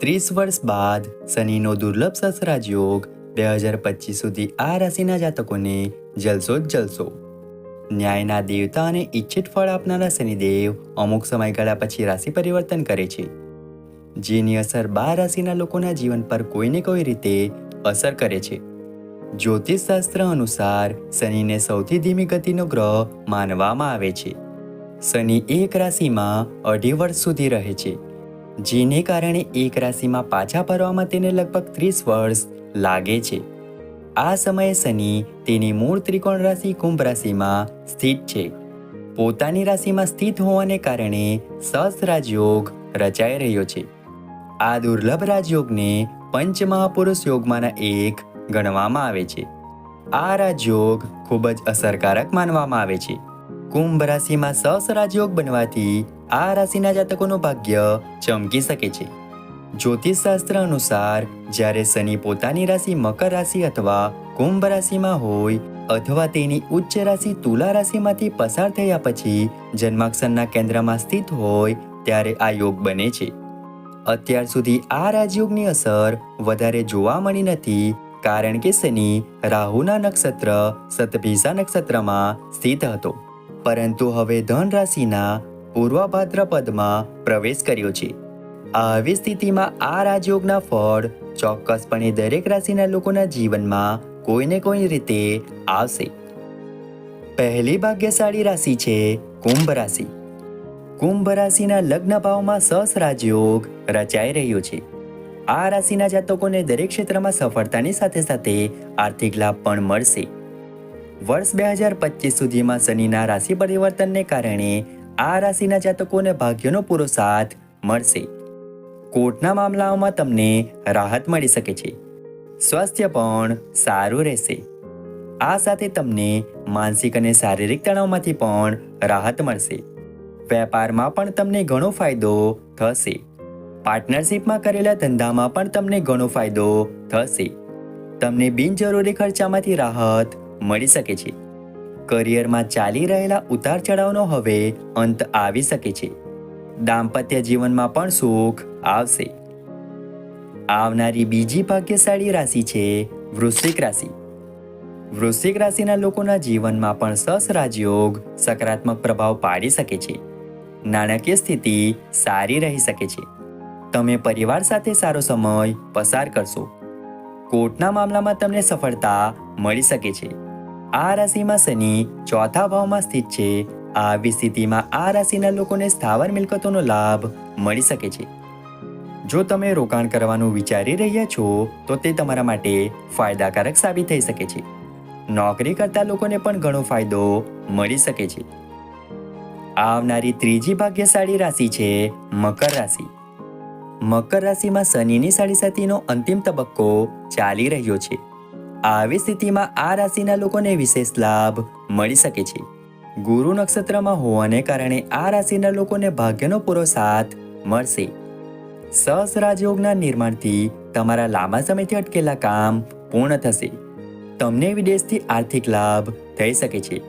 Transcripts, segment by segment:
ત્રીસ વર્ષ બાદ શનિનો દુર્લભ સસરાજ યોગ બે હજાર પચીસ સુધી આ રાશિના જાતકોને જલસો જ જલસો. ન્યાયના દેવતા અને ઈચ્છિત ફળ આપનારા શનિદેવ અમુક સમયગાળા પછી રાશિ પરિવર્તન કરે છે. જેની અસર બાર રાશિના લોકોના જીવન પર કોઈને કોઈ રીતે અસર કરે છે. જ્યોતિષશાસ્ત્ર અનુસાર શનિને સૌથી ધીમી ગતિનો ગ્રહ માનવામાં આવે છે. શનિ એક રાશિમાં અઢી વર્ષ સુધી રહે છે. જેને કારણે એક રાશિમાં પાછા ફરવામાં તેને લગભગ ત્રીસ વર્ષ લાગે છે. આ સમયે શનિ તેની મૂળ ત્રિકોણ રાશિ કુંભ રાશિમાં સ્થિત છે. પોતાની રાશિમાં સ્થિત હોવાને કારણે સસ રાજયોગ રચાઈ રહ્યો છે. આ દુર્લભ રાજયોગને પંચમહાપુરુષ યોગમાંના એક ગણવામાં આવે છે. આ રાજયોગ ખૂબ જ અસરકારક માનવામાં આવે છે. કુંભ રાશિમાં સસ રાજયોગ બનવાથી આ રાશિના જાતકોનું ભાગ્ય ચમકી શકે છે. જ્યોતિષ શાસ્ત્ર અનુસાર જ્યારે શનિ પોતાની રાશિ મકર રાશિ અથવા કુંભ રાશિમાં હોય અથવા તેની ઉચ્ચ રાશિ તુલા રાશિમાંથી પસાર થયા પછી જન્માક્ષરના કેન્દ્રમાં સ્થિત હોય ત્યારે આ યોગ બને છે. અત્યાર સુધી આ રાજયોગની અસર વધારે જોવા મળી નથી કારણ કે શનિ રાહુના નક્ષત્ર સતભીસા નક્ષત્રમાં સ્થિત હતો. પરંતુ હવે ધન રાશિના પૂર્વભાદ્રપદમાં પ્રવેશ કર્યો છે. આવી સ્થિતિમાં આ રાજયોગના ફળ ચોક્કસપણે દરેક રાશિના લોકોના જીવનમાં કોઈને કોઈ રીતે આવશે. પહેલી ભાગ્યશાળી રાશિ છે કુંભ રાશિ. કુંભ રાશિના લગ્ન ભાવમાં સસ રાજયોગ રચાઈ રહ્યો છે. આ રાશિના જાતકોને દરેક ક્ષેત્રમાં સફળતાની સાથે સાથે આર્થિક લાભ પણ મળશે. વર્ષ બે હજાર પચીસ સુધીમાં શનિના રાશિ પરિવર્તનને કારણે આ રાશિના જાતકોને ભાગ્યનો પૂરો સાથ મળશે. કોર્ટના મામલાઓમાં તમને રાહત મળી શકે છે. સ્વાસ્થ્ય પણ સારું રહેશે. આ સાથે તમને માનસિક અને શારીરિક તણાવમાંથી પણ રાહત મળશે. વેપારમાં પણ તમને ઘણો ફાયદો થશે. પાર્ટનરશિપમાં કરેલા ધંધામાં પણ તમને ઘણો ફાયદો થશે. તમને બિનજરૂરી ખર્ચામાંથી રાહત મળી શકે છે. કરિયરમાં ચાલી રહેલા ઉતાર ચઢાવનો હવે અંત આવી શકે છે. દાંપત્ય જીવનમાં પણ સુખ આવશે. આવનારી બીજી ભાગ્યશાળી રાશિ છે વૃશ્ચિક રાશિ. વૃશ્ચિક રાશિના લોકોના જીવનમાં પણ સસ રાજયોગ સકારાત્મક પ્રભાવ પાડી શકે છે. નાણાકીય સ્થિતિ સારી રહી શકે છે. તમે પરિવાર સાથે સારો સમય પસાર કરશો. કોર્ટના મામલામાં તમને સફળતા મળી શકે છે. આ રાશિમાં શનિ, ચોથા ભાવમાં સ્થિત છે. આવી સ્થિતિમાં આ રાશિના લોકોને સ્થાવર મિલકતોનો લાભ મળી શકે છે. જો તમે રોકાણ કરવાનું વિચારી રહ્યા છો, તો તે તમારા માટે ફાયદાકારક સાબિત થઈ શકે છે. નોકરી કરતા લોકોને પણ ઘણો ફાયદો મળી શકે છે. આવનારી ત્રીજી ભાગ્યશાળી રાશિ છે મકર રાશિ. મકર રાશિમાં શનિની સાડી સાતીનો અંતિમ તબક્કો ચાલી રહ્યો છે. આવી સ્થિતિમાં આ રાશિના લોકોને વિશેષ લાભ મળી શકે છે. ગુરુ નક્ષત્રમાં હોવાને કારણે આ રાશિના લોકોને ભાગ્યનો પૂરો સાથ મળશે. સહસ રાજયોગના નિર્માણથી તમારા લાંબા સમયથી અટકેલા કામ પૂર્ણ થશે. તમને વિદેશથી આર્થિક લાભ થઈ શકે છે.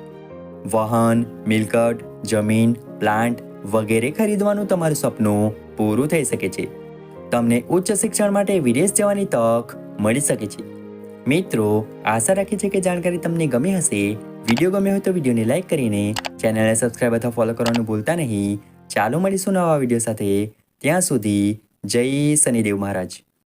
વાહન, મિલકત, જમીન, પ્લાન્ટ વગેરે ખરીદવાનું તમારું સપનું પૂરું થઈ શકે છે. તમને ઉચ્ચ શિક્ષણ માટે વિદેશ જવાની તક મળી શકે છે. મિત્રો, આશા રાખી છે કે જાણકારી તમને ગમી હશે. વીડિયો ગમ્યો હોય તો વિડીયોને લાઇક કરીને ચેનલને સબસ્ક્રાઈબ અથવા ફોલો કરવાનું ભૂલતા નહીં. ચાલો મળીશું નવા વીડિયો સાથે. ત્યાં સુધી જય શનિદેવ મહારાજ.